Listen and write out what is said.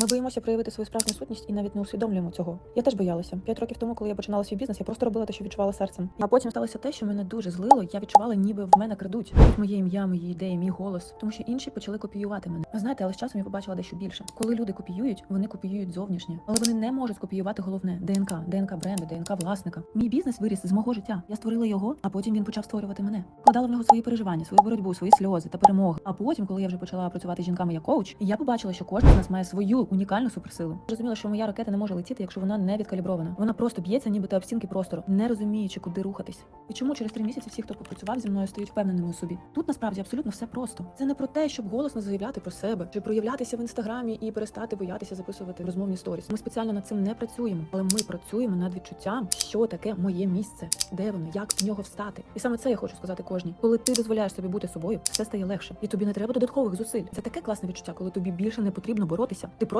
Ми боїмося проявити свою справжню сутність і навіть не усвідомлюємо цього. Я теж боялася. П'ять років тому, коли я починала свій бізнес, я просто робила те, що відчувала серцем. А потім сталося те, що мене дуже злило. Я відчувала, ніби в мене крадуть моє ім'я, мої ідеї, мій голос, тому що інші почали копіювати мене. Знаєте, але з часом я побачила дещо більше. Коли люди копіюють, вони копіюють зовнішнє, але вони не можуть копіювати головне ДНК, ДНК бренду, ДНК власника. Мій бізнес виріс з мого життя. Я створила його, а потім він почав створювати мене. Вкладала в нього свої переживання, свою боротьбу, свої сльози та перемоги. А потім, коли я вже почала працювати з жінками як коуч, я побачила, що кожен з нас має свою унікальну суперсилу. Зрозуміла, що моя ракета не може летіти, якщо вона не відкалібрована. Вона просто б'ється, нібито об стінки простору, не розуміючи, куди рухатись. І чому через три місяці всі, хто попрацював зі мною, стають впевненими у собі. Тут насправді абсолютно все просто. Це не про те, щоб голосно заявляти про себе чи проявлятися в інстаграмі і перестати боятися записувати розмовні сторіс. Ми спеціально над цим не працюємо, але ми працюємо над відчуттям, що таке моє місце, де воно, як в нього встати. І саме це я хочу сказати кожній. Коли ти дозволяєш собі бути собою, все стає легше, і тобі не треба додаткових зусиль. Це таке класне відчуття, коли тобі більше не потрібно боротися. Ти просто